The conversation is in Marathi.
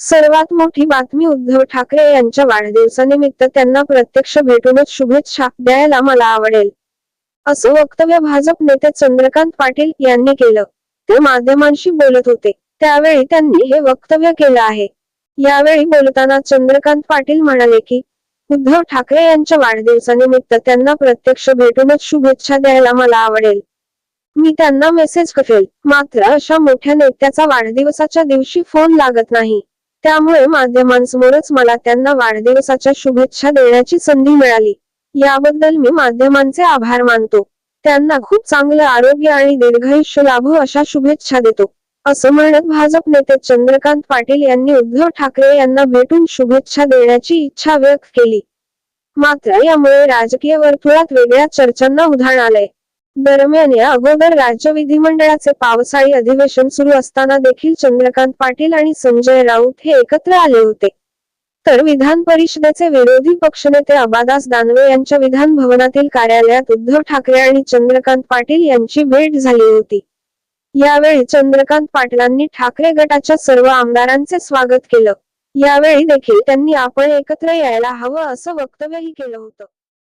सर्वात मोठी बातमी उद्धव ठाकरे यांच्या वाढदिवसानिमित्त त्यांना प्रत्यक्ष भेटूनच शुभेच्छा द्यायला मला आवडेल. असं वक्तव्य भाजप नेते चंद्रकांत पाटील यांनी केलं. ते माध्यमांशी बोलत होते. त्यावेळी त्यांनी हे वक्तव्य केलं आहे. यावेळी बोलताना चंद्रकांत पाटील म्हणाले की उद्धव ठाकरे यांच्या वाढदिवसानिमित्त त्यांना प्रत्यक्ष भेटूनच शुभेच्छा द्यायला मला आवडेल. मी त्यांना मेसेज करेल. मात्र अशा मोठ्या नेत्याचा वाढदिवसाच्या दिवशी फोन लागत नाही. त्यामुळे माध्यमांसमोरच मला त्यांना वाढदिवसाच्या शुभेच्छा देण्याची संधी मिळाली. याबद्दल मी माध्यमांचे आभार मानतो. त्यांना खूप चांगलं आरोग्य आणि दीर्घायुष्य लाभो अशा शुभेच्छा देतो. असं म्हणत भाजप नेते चंद्रकांत पाटील यांनी उद्धव ठाकरे यांना भेटून शुभेच्छा देण्याची इच्छा व्यक्त केली. मात्र यामुळे राजकीय वर्तुळात वेगळ्या चर्चांना उधाण आलंय. दरम्यान या अगोदर राज्य विधिमंडळाचे पावसाळी अधिवेशन सुरू असताना देखील चंद्रकांत पाटील आणि संजय राऊत हे एकत्र आले होते. तर विधान परिषदेचे विरोधी पक्षनेते अबादास दानवे यांच्या विधान भवनातील कार्यालयात उद्धव ठाकरे आणि चंद्रकांत पाटील यांची भेट झाली होती. यावेळी चंद्रकांत पाटलांनी ठाकरे गटाच्या सर्व आमदारांचे स्वागत केलं. यावेळी देखील त्यांनी आपण एकत्र यायला हवं असं वक्तव्यही केलं होतं.